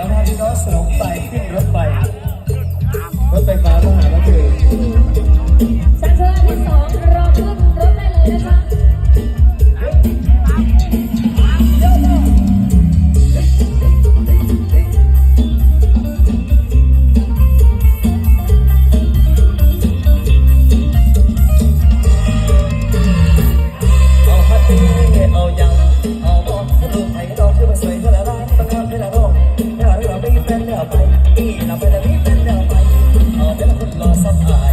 ดี๋วพาพี่น้องสนุกไปขึ้นรถไฟรถไฟฟ้ามหาวิทยาลัย เราเป็นอะไรเป็นเราไปเออเดี๋ยวเราคนรอสับอาย